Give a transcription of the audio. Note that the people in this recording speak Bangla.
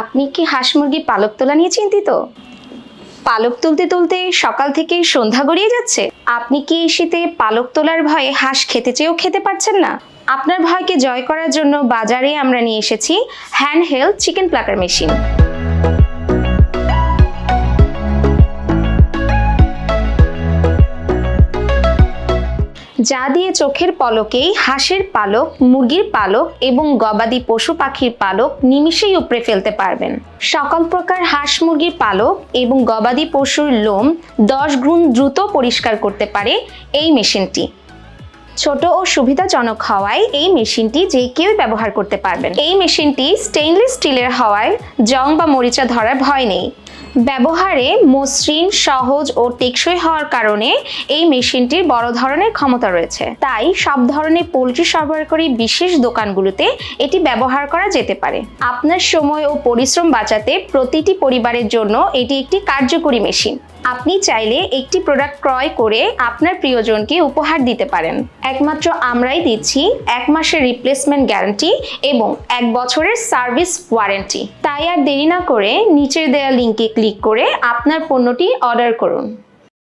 আপনি কি হাঁস মুরগি পালক তোলা নিয়ে চিন্তিত? পালক তুলতে তুলতে সকাল থেকে সন্ধ্যা গড়িয়ে যাচ্ছে। আপনি কি শীতে পালক তোলার ভয়ে হাঁস খেতে চেয়েও খেতে পারছেন না? আপনার ভয়কে জয় করার জন্য বাজারে আমরা নিয়ে এসেছি hand held chicken plucker machine যা দিয়ে চোখের পলকেই হাঁসের পালক, মুরগির পালক এবং গবাদি পশু পাখির পালক নিমিষেই উপড়ে ফেলতে পারবেন। সকল প্রকার হাঁস, মুরগির পালক এবং গবাদি পশুর লোম দশ গুণ দ্রুত পরিষ্কার করতে পারে এই মেশিনটি। ছোট ও সুবিধাজনক হওয়ায় এই মেশিনটি যে কেউ ব্যবহার করতে পারবেন। এই মেশিনটি স্টেইনলেস স্টিলের হওয়ায় জং বা মরিচা ধরার ভয় নেই। ব্যবহারে মসৃণ, সহজ ও টেকসই হওয়ার কারণে এই মেশিনটির বড় ধরনের ক্ষমতা রয়েছে। তাই সব ধরনের পোলট্রি সরবরাহকারী বিশেষ দোকানগুলোতে এটি ব্যবহার করা যেতে পারে। আপনার সময় ও পরিশ্রম বাঁচাতে প্রতিটি পরিবারের জন্য এটি একটি কার্যকরী মেশিন। আপনি চাইলে একটি প্রোডাক্ট ক্রয় করে আপনার প্রিয়জনকে উপহার দিতে পারেন। একমাত্র আমরাই দিচ্ছি এক মাসের রিপ্লেসমেন্ট গ্যারান্টি এবং এক বছরের সার্ভিস ওয়ারেন্টি তাই আর দেরি না করে নিচের দেয়া লিঙ্কে ক্লিক করে আপনার পণ্যটি অর্ডার করুন।